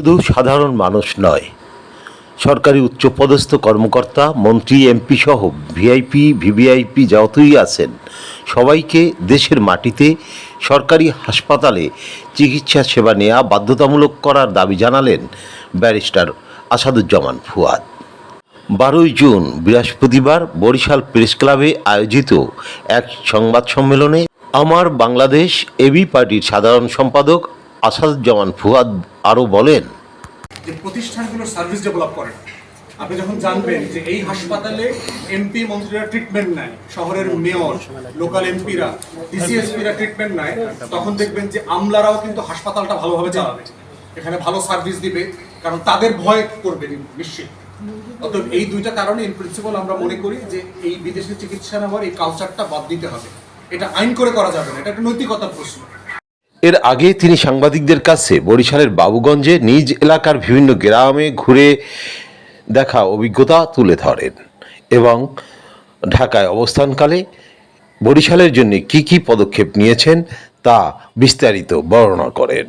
শুধু সাধারণ মানুষ নয়, সরকারি উচ্চপদস্থ কর্মকর্তা, মন্ত্রী, এমপি সহ ভিআইপি, ভিভিআইপি যতই আছেন, সবাইকে দেশের মাটিতে সরকারি হাসপাতালে চিকিৎসা সেবা নেওয়া বাধ্যতামূলক করার দাবি জানালেন ব্যারিস্টার আসাদুজ্জামান ফুয়াদ। বারোই জুন, বৃহস্পতিবার বরিশাল প্রেস ক্লাবে আয়োজিত এক সংবাদ সম্মেলনে আমার বাংলাদেশ এবি পার্টির সাধারণ সম্পাদক আসাদুজ্জামান ফুয়াদ আরও বলেন, যে প্রতিষ্ঠানগুলো সার্ভিস ডেভেলপ করেন আপনি যখন জানবেন যে এই হাসপাতালে এমপি মন্ত্রীরা ট্রিটমেন্ট নেয়, শহরের মেয়র লোকাল এমপিরা ডিসিএসপিরা ট্রিটমেন্ট নেয়, তখন দেখবেন যে আমলারাও কিন্তু হাসপাতালটা ভালোভাবে চালাবে। এখানে ভালো সার্ভিস দিবে, কারণ তাদের ভয় করবে নিশ্চিত। অতএব এই দুইটা কারণে ইন প্রিন্সিপাল আমরা মনে করি যে এই বিদেশে চিকিৎসা নেওয়ার এই কালচারটা বাদ দিতে হবে। এটা আইন করে করা যাবে না, এটা একটা নৈতিকতার প্রশ্ন। এর আগে তিনি সাংবাদিকদের কাছে বরিশালের বাবুগঞ্জে নিজ এলাকার বিভিন্ন গ্রামে ঘুরে দেখা অভিজ্ঞতা তুলে ধরেন এবং ঢাকায় অবস্থানকালে বরিশালের জন্য কি কি পদক্ষেপ নিয়েছেন তা বিস্তারিত বর্ণনা করেন।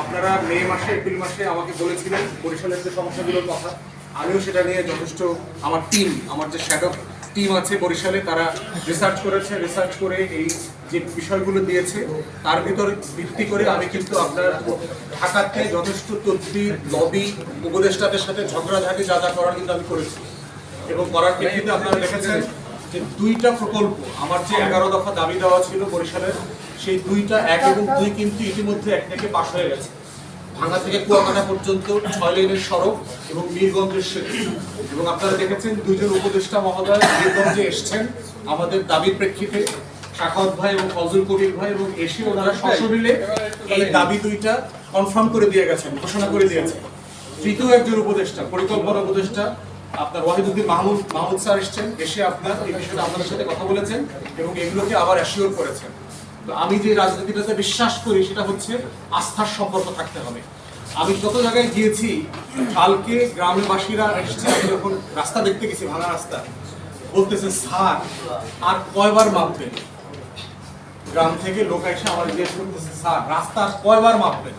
আপনারা মে মাসে, এপ্রিল মাসে আমাকে বলেছিলেন বরিশালের যে সমস্যাগুলোর কথা। আমিও সেটা নিয়ে যথেষ্ট, আমার টিম আমার যে শ্যাডো টিম আছে বরিশালে, তারা রিসার্চ করেছে। রিসার্চ করে এই যে বিষয়গুলো দিয়েছে, তার ভিতর ভিত্তি করে আমি কিন্তু আপনার ঢাকাতে যথেষ্ট তদবির লবি উপদেষ্টাদের সাথে ঝগড়াঝাটি যা যা করার কিন্তু আমি করেছি। এবং করার প্রেক্ষিতে আপনারা দেখেছেন যে দুইটা প্রকল্প, আমার যে এগারো দফা দাবি দেওয়া ছিল বরিশালের, সেই দুইটা এক এবং দুই কিন্তু ইতিমধ্যে এক থেকে পাশ হয়ে গেছে। ভাঙা থেকে কুয়াকাটা পর্যন্ত ছয় লেনের সড়ক এবং বীরগঞ্জের সেতু। এবং আপনারা দেখেছেন দুইজন উপদেষ্টা মহোদয় বীরগঞ্জে এসছেন। আমাদের দাবির প্রেক্ষিতে শাখাত ভাই এবং ফজল কবির ভাই এবং এসে ওনারা সশরীরে এই দাবি দুইটা কনফার্ম করে দিয়ে গেছেন, ঘোষণা করে দিয়েছেন। তৃতীয় একজন উপদেষ্টা, পরিকল্পনা উপদেষ্টা, আপনার ওয়াহিদুদ্দিন মাহমুদ মাহমুদ স্যার এসছেন, এসে আপনার এই বিষয়টা আপনাদের সাথে কথা বলেছেন এবং এগুলোকে আবার অ্যাসিওর করেছেন। তো আমি যে রাজনীতিটাতে বিশ্বাস করি সেটা হচ্ছে আস্থার সম্পর্ক থাকতে হবে। আমি যত জায়গায় গিয়েছি, কালকে গ্রামবাসীরা এসছে, আমি যখন রাস্তা দেখতে গেছি, ভাঙা রাস্তা, বলতেছে, স্যার, আর কয়বার মাপবেন? গ্রাম থেকে লোক এসে আমার জিজ্ঞেস করতেছে, স্যার, রাস্তা কয়বার মাপবেন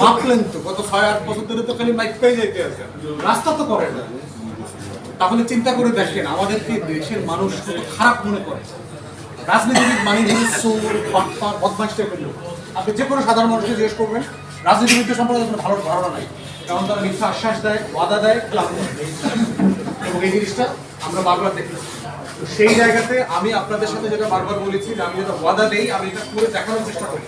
মাপলেন তো, গত ছয়, আট বছর ধরে তো খালি মাইক পেয়ে যেতে আছে। রাস্তা তো করেন না। তাহলে চিন্তা করে দেখেন, আমাদেরকে দেশের মানুষ কত খারাপ মনে করে। রাজনীতিবিদ মানে হচ্ছে চোর বাটপার টাইপের লোক। আপনি যে কোনো সাধারণ মানুষকে জিজ্ঞেস করবেন, রাজনীতিবিদদের সম্পর্কে কোনো ভালো ধারণা নাই। কারণ তারা মিথ্যা আশ্বাস দেয়, ওয়াদা দেয় ক্লাব এবং এই জিনিসটা আমরা বারবার দেখি তো সেই জায়গাতে আমি আপনাদের সাথে যেটা বারবার বলেছি যে আমি যেটা ওয়াদা দেই, আমি এটা করে দেখানোর চেষ্টা করি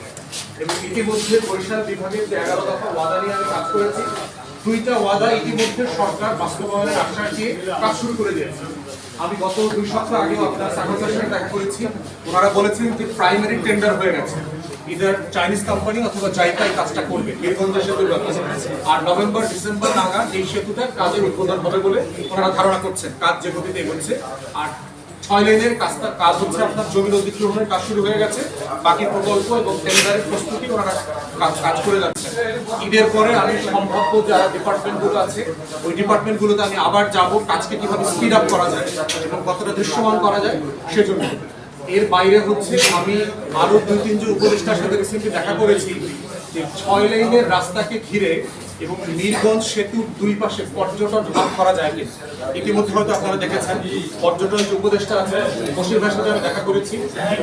এবং ইতিমধ্যে বরিশাল বিভাগের যে এগারো দফা ওয়াদা নিয়ে আমি কাজ করেছি, দুইটা ওয়াদা ইতিমধ্যে সরকার বাস্তবায়নের আশ্বাস দিয়ে কাজ শুরু করে দিয়েছে। আমি গত দুই সপ্তাহ আগেও আপনার সাগরদের সাথে দেখা করেছি, ওনারা বলেছেন যে প্রাইমারি টেন্ডার হয়ে গেছে। ইদার চাইনিজ কোম্পানি অথবা কাজটা করবে। সেতুর ব্যাপারে আর নভেম্বর ডিসেম্বর নাগাদ এই কাজের উদ্বোধন হবে বলে ওনারা ধারণা করছেন। কাজ যে গতিতে এগোচ্ছে। আর ছয় লেনের কাজটা কাজ হচ্ছে আপনার জমির অধিগ্রহণের কাজ শুরু হয়ে গেছে। বাকি প্রকল্প এবং টেন্ডারের প্রস্তুতি ওনারা কাজ করে যাচ্ছে ঈদের পরে আমি সম্ভাব্য যারা ডিপার্টমেন্টগুলো আছে, ওই ডিপার্টমেন্ট গুলোতে আমি আবার যাব। কাজকে কীভাবে স্পিড আপ করা যায় এবং কতটা দৃশ্যমান করা যায় সেজন্য। এর বাইরে হচ্ছে আমি আরও দুই তিনজন উপদেষ্টার সাথে রিসেন্টলি দেখা করেছি যে ছয় লাইনের রাস্তাকে ঘিরে এবং নীলগঞ্জ সেতুর দুই পাশে পর্যটন হাব করা যায় ইতিমধ্যে হয়তো আপনারা দেখেছেন, পর্যটন যে উপদেষ্টা আছে বসির ভাইয়ের সাথে আমি দেখা করেছি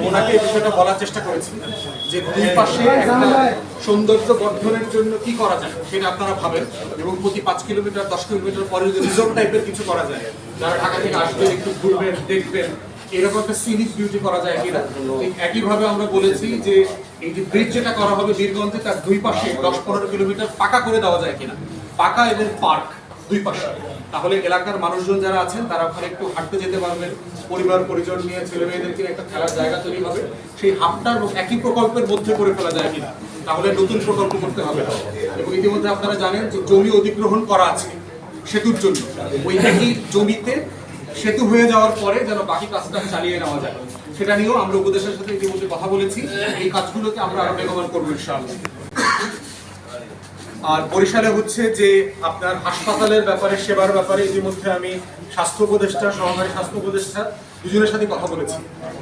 ওনাকে এই বিষয়টা বলার চেষ্টা করেছি যে দুই পাশে সৌন্দর্য বর্ধনের জন্য কি করা যায় সেটা আপনারা ভাবেন এবং প্রতি পাঁচ কিলোমিটার, দশ কিলোমিটার পরে যদি টাইপের কিছু করা যায়, যারা ঢাকা থেকে আসবেন, একটু ঘুরবেন, দেখবেন এরকম একটা সিনিক বিউটি করা যায় কিনা? ঠিক একইভাবে আমরা বলেছি যে এই যে ব্রিজ যেটা করা হবে বীরগঞ্জে, তার দুই পাশে দশ পনেরো কিলোমিটার পাকা করে দেওয়া যায় কিনা? পাকা এবং পার্ক দুই পাশে। তাহলে এলাকার মানুষজন যারা আছেন, তারা ওখানে একটু হাঁটতে যেতে পারবেন। পরিবার, পরিজন নিয়ে ছেলে মেয়েদেরকে একটা খেলার জায়গা তৈরি হবে। সেই হাফটার একই প্রকল্পের মধ্যে করে ফেলা যায় কিনা? তাহলে নতুন প্রকল্প করতে হবে। এবং ইতিমধ্যে আপনারা জানেন যে জমি অধিগ্রহণ করা আছে সেতুর জন্য। ওই একই জমিতে সেতু হয়ে যাওয়ার পরে যেন বাকি কাজটা চালিয়ে নেওয়া যায়। সেটা নিয়েও আমরা উপদেশের সাথে ইতিমধ্যে কথা বলেছি। এই কাজগুলোকে আমরা আরও বেগবান করব আর বরিশালে হচ্ছে যে আপনার হাসপাতালের ব্যাপারে, সেবার ব্যাপারে ইতিমধ্যে আমি স্বাস্থ্য উপদেষ্টা, সহকারী স্বাস্থ্য উপদেষ্টা দুজনের সাথে কথা বলেছি।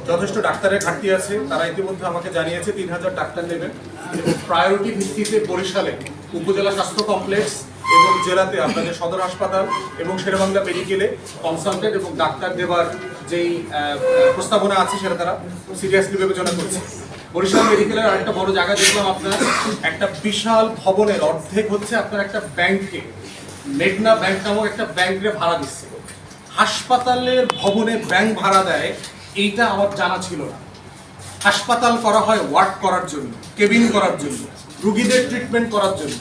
যথেষ্ট ডাক্তারের ঘাটতি আছে। তারা ইতিমধ্যে আমাকে জানিয়েছে তিন হাজার ডাক্তার নেবেন। প্রায়োরিটি ভিত্তিতে বরিশালে উপজেলা স্বাস্থ্য কমপ্লেক্স এবং জেলাতে আপনাদের সদর হাসপাতাল এবং শেরেবাংলা মেডিকেলে কনসালটেন্ট এবং ডাক্তার দেবার যেই প্রস্তাবনা আছে সেটা তারা সিরিয়াসলি বিবেচনা করছে। বরিশাল মেডিকেলের আরেকটা বড় জায়গা দেখলাম আপনার, একটা বিশাল ভবনের অর্ধেক হচ্ছে আপনার একটা ব্যাংকে। মেঘনা ব্যাংক নামক একটা ব্যাংকে ভাড়া দিচ্ছে। হাসপাতালের ভবনে ব্যাংক ভাড়া দেয়, এইটা আমার জানা ছিল না। হাসপাতাল করা হয় ওয়ার্ড করার জন্য, কেবিন করার জন্য, রুগীদের ট্রিটমেন্ট করার জন্য।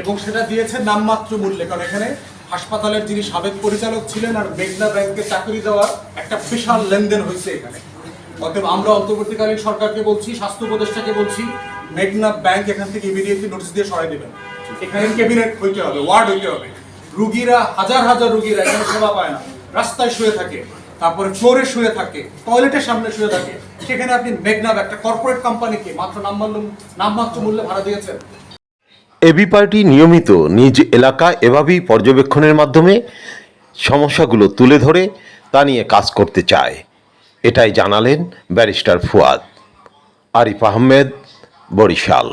এবং সেটা দিয়েছে নামমাত্র মূল্যে। কারণ এখানে হাসপাতালের যিনি সাবেক পরিচালক ছিলেন আর মেঘনা ব্যাংকে চাকরি দেওয়ার একটা বিশাল লেনদেন হয়েছে এখানে। অতএব আমরা অন্তর্বর্তীকালীন সরকারকে বলছি, স্বাস্থ্য উপদেষ্টাকে বলছি, মেঘনা ব্যাংক এখান থেকে ইমিডিয়েটলি নোটিশ দিয়ে সরাই দেবেন। এখানে ক্যাবিনেট হইতে হবে ওয়ার্ড হইতে হবে। রুগীরা, হাজার হাজার রুগীরা এখানে সেবা পায় না। রাস্তায় শুয়ে থাকে, তারপরে ফ্লোরে শুয়ে থাকে টয়লেটের সামনে শুয়ে থাকে। সেখানে আপনি মেঘনাব একটা কর্পোরেট কোম্পানিকে মাত্র নামমাত্র নামমাত্র মূল্যে ভাড়া দিয়েছেন। এবি পার্টি নিয়মিত নিজ এলাকা এভাবেই পর্যবেক্ষণের মাধ্যমে সমস্যাগুলো তুলে ধরে তা নিয়ে কাজ করতে চায়। এটাই জানালেন ব্যারিস্টার ফুয়াদ। আরিফ আহমেদ, বরিশাল।